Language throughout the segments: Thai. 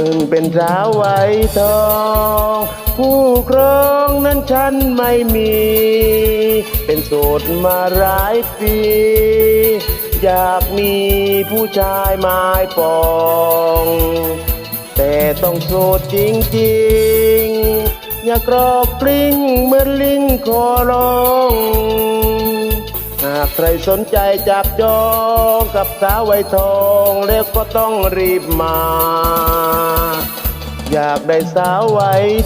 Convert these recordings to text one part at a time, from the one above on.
พิ่งเป็นสาวไว้ทองผู้ครองนั้นฉันไม่มี เป็นโสดมาหลายปี อยากมีผู้ชายไม้ปอง แต่ต้องโสดจริงๆ อย่ากรอกกลิ้งเหมือนลิงขอร้องากใครสนใจจับจองกับสาวไวทองแล้วก็ต้องรีบมา อยากได้สาวไว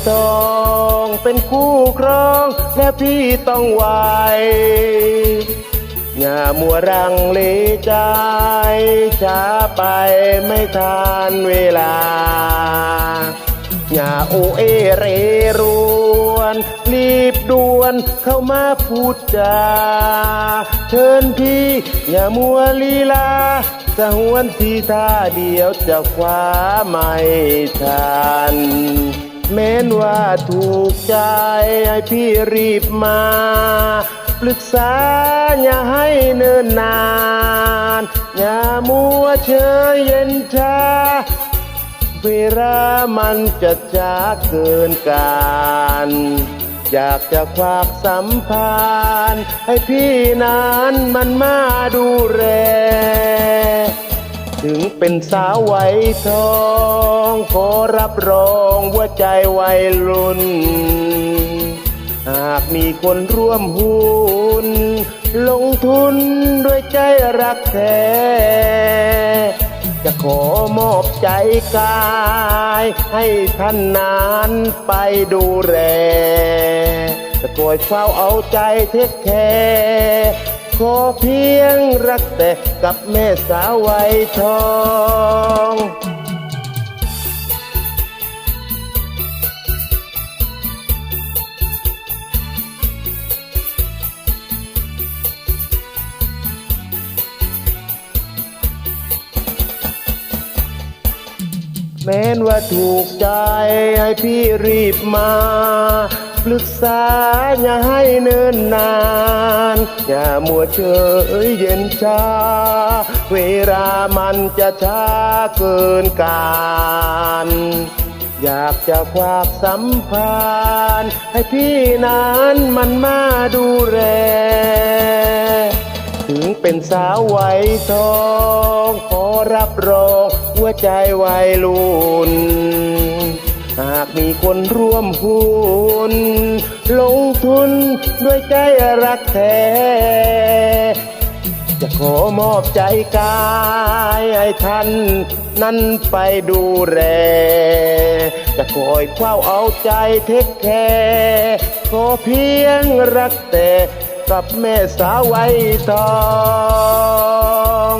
ทอง เป็นคู่ครอง และพี่ต้องไวอย่ามัวรังเลใจช้าไปไม่ทันเวลา อย่าโอเอเรรวนรีบ ด่วนเข้ามาพูดจา เชิญพี่อย่ามัวลีลาสหวนทีท่าเดียวจะคว้าไม่ทันแม้นว่าถูกใจให้พี่รีบมา ปรึกษาอย่าให้เนิ่นนาน อย่ามัวเชยเย็นชาเวลามันจะช้าเกินการ อยากจะฝากสัมพันธ์ให้พี่นั้นมันมาดูแล ถึงเป็นสาวไวยทอง ขอรับรองว่าใจวัยรุ่น หากมีคนร่วมหุ้น ลงทุนด้วยใจรักแท้จะขอมอบใจกาย ให้ท่านนานไปดูแล คอยเฝ้าเอาใจเทคแคร์ขอเพียงรักแต่กับแม่สาวไวยทองแม้นว่าถูกใจให้พี่รีบมา ปรึกษาอย่าให้เนิ่นนาน อย่ามัวเฉยเย็นชา เวลามันจะช้าเกินการอยากจะฝากสัมพันธ์ให้พี่นั้นมันมาดูแล ถึงเป็นสาวไวยทอง ขอรับรองหัวใจวัยรุ่น มีคนร่วมหุ้นลงทุนด้วยใจรักแท้ จะขอมอบใจกายให้ท่านนั้นไปดูแลจะคอยเฝ้าเอาใจเทคแคร์ขอเพียงรักแต่กับแม่สาวไวยทอง